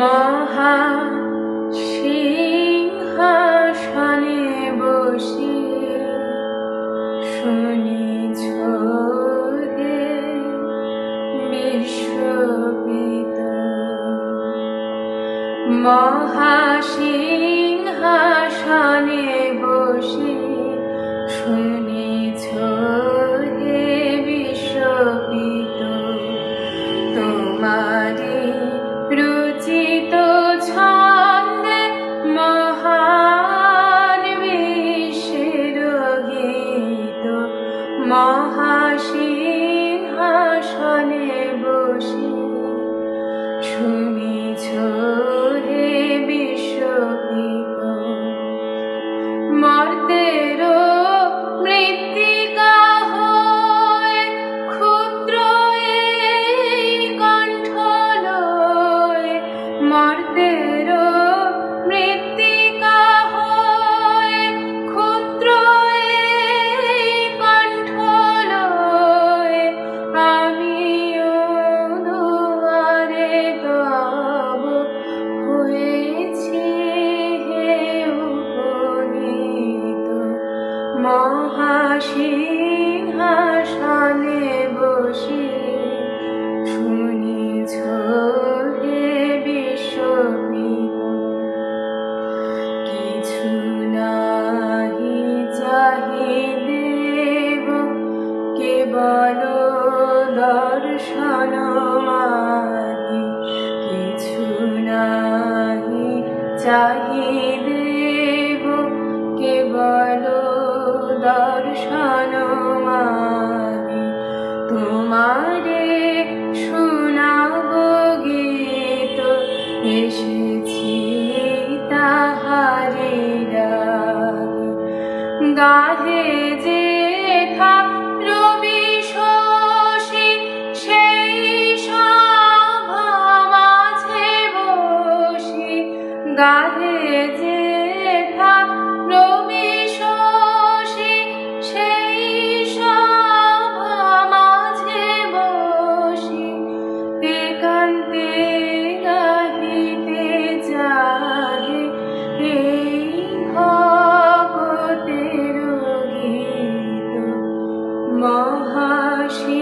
মহা সিংহাসনে বসে শুনিছ হে বিশ্বপিত। মহাসিংহাসনে বসে শুনিছ মহাসিংহাসনে বসে শুনিছ হে বিশ্বপিত কিছু চাহি দেব কেবল চাহি দেব কেবল দর্শন মাহি তোমারে শোনাব গীত এসেছি তাহারে। গাহে যে থা she